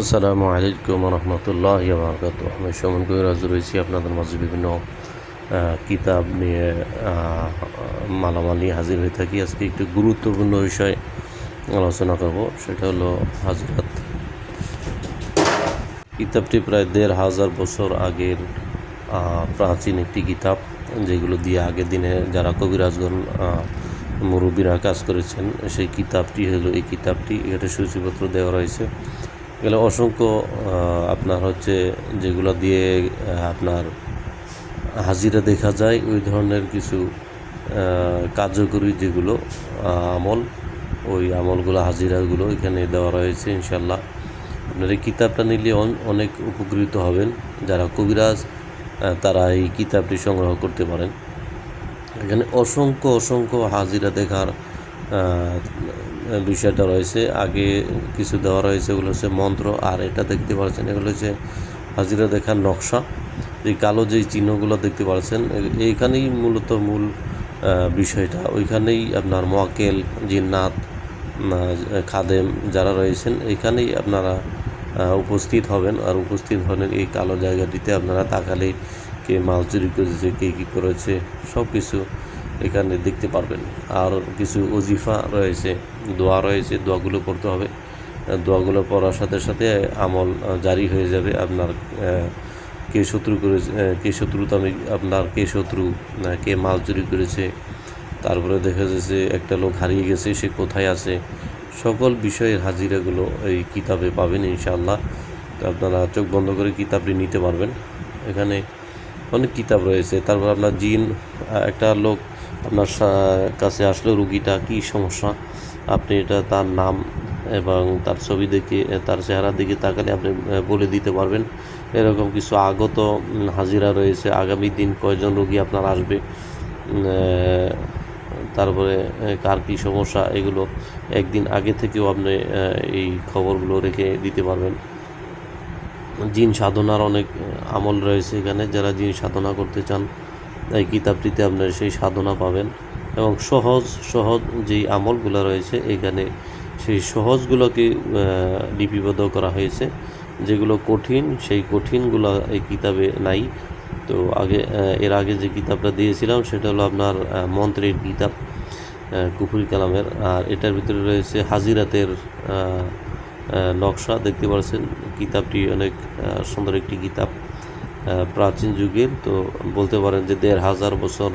আসসালামু আলাইকুম রহমতুল্লাহ বারকাত আমি সমন কবিরাজ রয়েছি আপনাদের মাঝে বিভিন্ন কিতাব নিয়ে মালামাল হাজির হয়ে থাকি। আজকে একটি গুরুত্বপূর্ণ বিষয় আলোচনা করব, সেটা হলো হাজরাত কিতাবটি প্রায় দেড় হাজার বছর আগের প্রাচীন একটি কিতাব, যেগুলো দিয়ে আগের দিনে যারা কবিরাজগণ মুরব্বীরা কাজ করেছেন, সেই কিতাবটি হলো এই কিতাবটি। এটা সূচিপত্র দেওয়া রয়েছে। এগুলো অসংখ্য আপনার হচ্ছে যেগুলো দিয়ে আপনার হাজিরা দেখা যায়, ওই ধরনের কিছু কার্যকরী যেগুলো আমল, ওই আমলগুলো, হাজিরাগুলো এখানে দেওয়া রয়েছে ইনশাল্লাহ আপনার এই কিতাবটা নিলে অনেক উপকৃত হবেন। যারা কবিরাজ তারা এই কিতাবটি সংগ্রহ করতে পারেন। এখানে অসংখ্য অসংখ্য হাজিরা দেখার বিষয়টা রয়েছে। আগে কিছু দেওয়া রয়েছে, এগুলো হচ্ছে মন্ত্র। আর এটা দেখতে পাচ্ছেন, এগুলো হচ্ছে হাজিরা দেখার নকশা। এই কালো যেই চিহ্নগুলো দেখতে পাচ্ছেন, এইখানেই মূলত মূল বিষয়টা। ওইখানেই আপনার মোয়াক্কেল জিন্নাত খাদেম যারা রয়েছেন, এইখানেই আপনারা উপস্থিত হবেন। আর উপস্থিত হলেন এই কালো জায়গাটিতে। আপনারা তাকালে কে মাল চুরি করেছে, কে কী করেছে সব কিছু এখানে দেখতে পারবেন। আর কিছু অজিফা রয়েছে, দোয়া রয়েছে, দোয়াগুলো করতে হবে। দোয়াগুলো পড়ার সাথে সাথে আমল জারি হয়ে যাবে। আপনার কে শত্রু করেছে কে শত্রুতা আপনার কে শত্রু কে মাল চুরি করেছে। তারপরে দেখা যাচ্ছে একটা লোক হারিয়ে গেছে, সে কোথায় আছে? সকল বিষয়ের হাজিরাগুলো এই কিতাবে পাবেন ইনশাআল্লাহ। আপনারা চোখ বন্ধ করে কিতাবটি নিতে পারবেন। এখানে অনেক কিতাব রয়েছে। তারপর আপনার জিন একটা লোক আপনার কাছে আসলো রুগীটা, কী সমস্যা? আপনি এটা তার নাম এবং তার ছবি দেখে তার চেহারা দিকে তাকালে আপনি বলে দিতে পারবেন। এরকম কিছু আগত হাজিরা রয়েছে। আগামী দিন কয়জন রুগী আপনার আসবে? তারপরে কার কী সমস্যা? এগুলো একদিন আগে থেকেও আপনি এই খবরগুলো রেখে দিতে পারবেন। জিন সাধনার অনেক আমল রয়েছে এখানে। যারা জিন সাধনা করতে চান এই কিতাবটিতে আপনার সেই সাধনা পাবেন এবং সহজ সহজ যেই আমলগুলো রয়েছে, এখানে সেই সহজগুলোকে লিপিবদ্ধ করা হয়েছে। যেগুলো কঠিন, সেই কঠিনগুলো এই কিতাবে নাই। তো আগে এর আগে যে কিতাবটা দিয়েছিলাম, সেটা হলো আপনার মন্ত্রের কিতাব কুফুরি কালামের। আর এটার ভিতরে রয়েছে হাজিরাতের নকশা। দেখতে পাচ্ছেন, কিতাবটি অনেক সুন্দর একটি কিতাব। প্রাচীন যুগের তো বলতে পারেন যে দেড় হাজার বছর